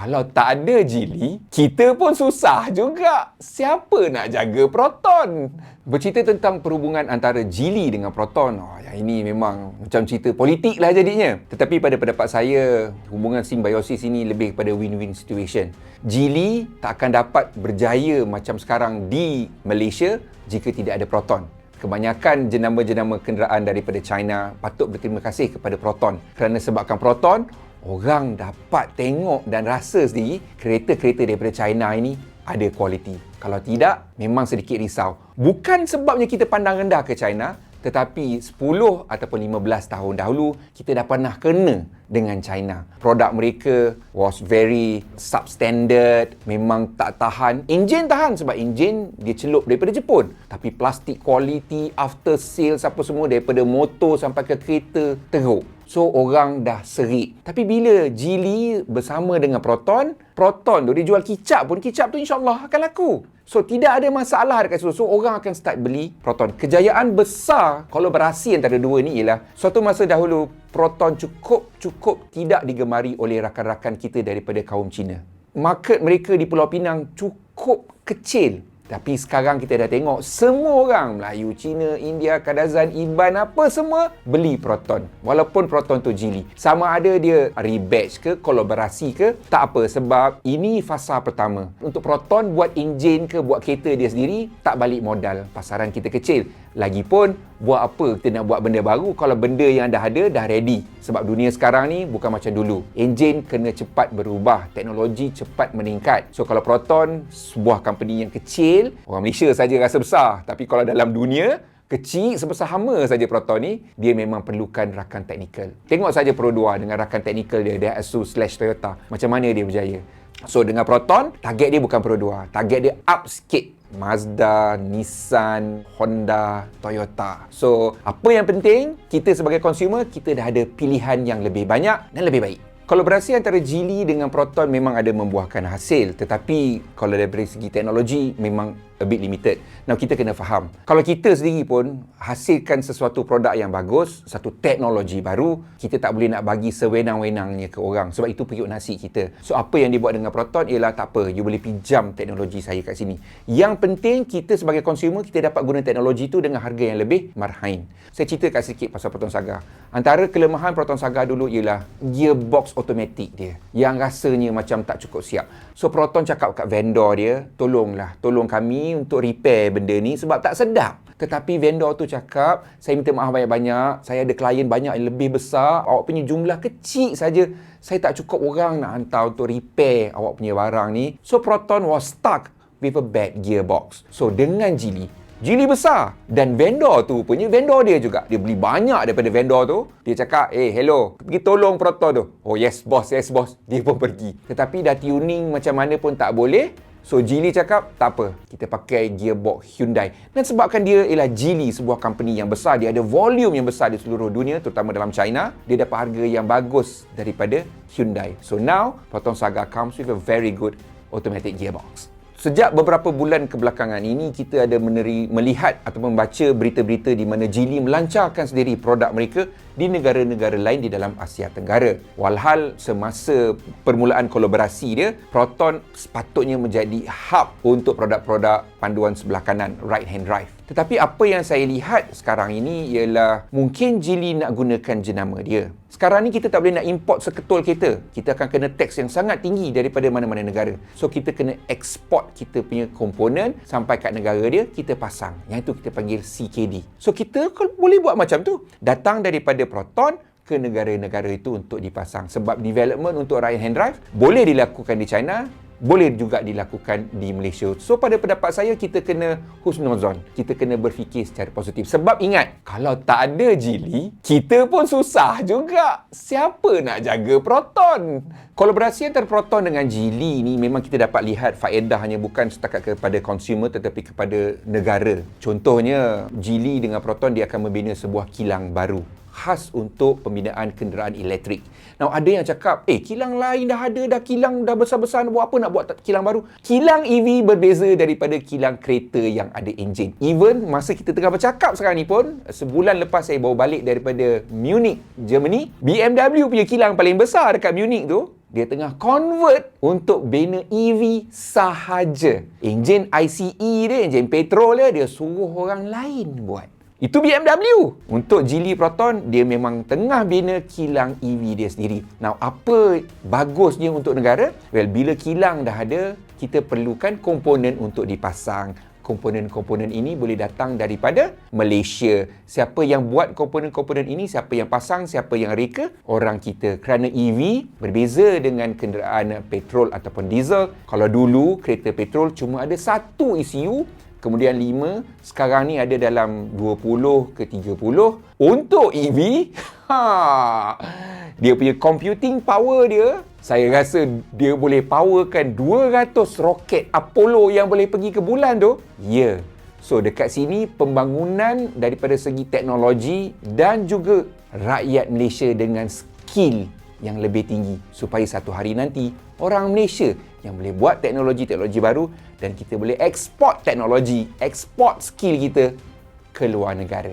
Kalau tak ada Jili, kita pun susah juga. Siapa nak jaga proton? Bercerita tentang perhubungan antara Jili dengan proton, oh, yang ini memang macam cerita politik lah jadinya. Tetapi pada pendapat saya, hubungan simbiosis ini lebih kepada win-win situation. Jili tak akan dapat berjaya macam sekarang di Malaysia jika tidak ada proton. Kebanyakan jenama-jenama kenderaan daripada China patut berterima kasih kepada Proton kerana sebabkan Proton, orang dapat tengok dan rasa sendiri kereta-kereta daripada China ini ada kualiti. Kalau tidak, memang sedikit risau. Bukan sebabnya kita pandang rendah ke China, tetapi 10 ataupun 15 tahun dahulu, kita dah pernah kena dengan China. Produk mereka was very substandard, memang tak tahan. Enjin tahan sebab enjin dia celup daripada Jepun. Tapi plastik quality, after sales apa semua daripada motor sampai ke kereta teruk. So orang dah serik. Tapi bila Geely bersama dengan Proton, Proton tu dia jual kicap pun, kicap tu insyaAllah akan laku. So tidak ada masalah dekat situ. So orang akan start beli Proton. Kejayaan besar kolaborasi antara dua ni ialah suatu masa dahulu Proton cukup-cukup tidak digemari oleh rakan-rakan kita daripada kaum Cina. Market mereka di Pulau Pinang cukup kecil tapi sekarang kita dah tengok semua orang Melayu, Cina, India, Kadazan, Iban apa semua beli Proton. Walaupun Proton tu jili. Sama ada dia rebatch ke, kolaborasi ke, tak apa sebab ini fasa pertama. Untuk Proton buat enjin ke, buat kereta dia sendiri, tak balik modal. Pasaran kita kecil. Lagipun buat apa kita nak buat benda baru kalau benda yang dah ada dah ready. Sebab dunia sekarang ni bukan macam dulu. Enjin kena cepat berubah, teknologi cepat meningkat. So kalau Proton sebuah company yang kecil, orang Malaysia saja rasa besar. Tapi kalau dalam dunia kecil sebesar hama saja Proton ni, dia memang perlukan rakan teknikal. Tengok saja 2 dengan rakan teknikal dia, Asus slash Toyota. Macam mana dia berjaya. So dengan Proton, target dia bukan 2. Target dia up sikit Mazda, Nissan, Honda, Toyota. So, apa yang penting, kita sebagai consumer, kita dah ada pilihan yang lebih banyak dan lebih baik. Kolaborasi antara Geely dengan Proton memang ada membuahkan hasil tetapi kalau dari segi teknologi memang a bit limited. Now kita kena faham. Kalau kita sendiri pun hasilkan sesuatu produk yang bagus, satu teknologi baru, kita tak boleh nak bagi sewenang-wenangnya ke orang sebab itu periuk nasi kita. So apa yang dibuat dengan Proton ialah tak apa, you boleh pinjam teknologi saya kat sini. Yang penting kita sebagai consumer kita dapat guna teknologi itu dengan harga yang lebih marhain. Saya cerita kat sikit pasal Proton Saga. Antara kelemahan Proton Saga dulu ialah gearbox automatik dia yang rasanya macam tak cukup siap. So Proton cakap kat vendor dia, tolonglah, tolong kami untuk repair benda ni sebab tak sedap. Tetapi vendor tu cakap, saya minta maaf banyak-banyak, saya ada klien banyak yang lebih besar, awak punya jumlah kecil saja. Saya tak cukup orang nak hantar untuk repair awak punya barang ni. So Proton was stuck with a bad gearbox. So dengan Geely, Jili besar. Dan vendor tu punya vendor dia juga. Dia beli banyak daripada vendor tu. Dia cakap eh hey, hello. Pergi tolong proton tu. Oh yes boss. Yes boss. Dia pun pergi. Tetapi dah tuning macam mana pun tak boleh so Jili cakap tak apa kita pakai gearbox Hyundai. Dan sebabkan dia ialah Jili sebuah company yang besar. Dia ada volume yang besar di seluruh dunia terutama dalam China. Dia dapat harga yang bagus daripada Hyundai. So now Proton Saga comes with a very good automatic gearbox Sejak beberapa bulan kebelakangan ini, kita ada meneri, melihat atau membaca berita-berita di mana Geely melancarkan sendiri produk mereka di negara-negara lain di dalam Asia Tenggara. Walhal semasa permulaan kolaborasi dia, Proton sepatutnya menjadi hub untuk produk-produk panduan sebelah kanan, right hand drive. Tetapi apa yang saya lihat sekarang ini ialah mungkin Geely nak gunakan jenama dia. Sekarang ni kita tak boleh nak import seketul kereta. Kita akan kena tax yang sangat tinggi daripada mana-mana negara. So kita kena export kita punya komponen sampai kat negara dia, kita pasang. Yang itu kita panggil CKD. So kita boleh buat macam tu. Datang daripada Proton ke negara-negara itu untuk dipasang. Sebab development untuk right hand drive boleh dilakukan di China, boleh juga dilakukan di Malaysia. So pada pendapat saya kita kena husnuzon. Kita kena berfikir secara positif. Sebab ingat, kalau tak ada Jili, kita pun susah juga. Siapa nak jaga Proton? Kolaborasi antara Proton dengan Jili ni memang kita dapat lihat faedahnya bukan setakat kepada consumer tetapi kepada negara. Contohnya, Jili dengan Proton dia akan membina sebuah kilang baru khas untuk pembinaan kenderaan elektrik. Now ada yang cakap, eh kilang lain dah ada, dah kilang dah besar-besar, nak buat apa nak buat kilang baru? Kilang EV berbeza daripada kilang kereta yang ada enjin. Even masa kita tengah bercakap sekarang ni pun, sebulan lepas saya bawa balik daripada Munich, Germany, BMW punya kilang paling besar dekat Munich tu, dia tengah convert untuk bina EV sahaja. Enjin ICE dia, enjin petrol dia, dia suruh orang lain buat. Itu BMW. Untuk Geely Proton, dia memang tengah bina kilang EV dia sendiri. Now, apa bagusnya untuk negara? Well, bila kilang dah ada, kita perlukan komponen untuk dipasang, komponen-komponen ini boleh datang daripada Malaysia. Siapa yang buat komponen-komponen ini, siapa yang pasang, siapa yang reka? Orang kita. Kerana EV berbeza dengan kenderaan petrol ataupun diesel. Kalau dulu kereta petrol cuma ada satu ECU, kemudian lima, sekarang ni ada dalam 20 ke 30. Untuk EV, ha, dia punya computing power dia saya rasa dia boleh powerkan 200 roket Apollo yang boleh pergi ke bulan tu. Ya. Yeah. So dekat sini pembangunan daripada segi teknologi dan juga rakyat Malaysia dengan skill yang lebih tinggi supaya satu hari nanti orang Malaysia yang boleh buat teknologi-teknologi baru dan kita boleh ekspor teknologi, ekspor skill kita ke luar negara.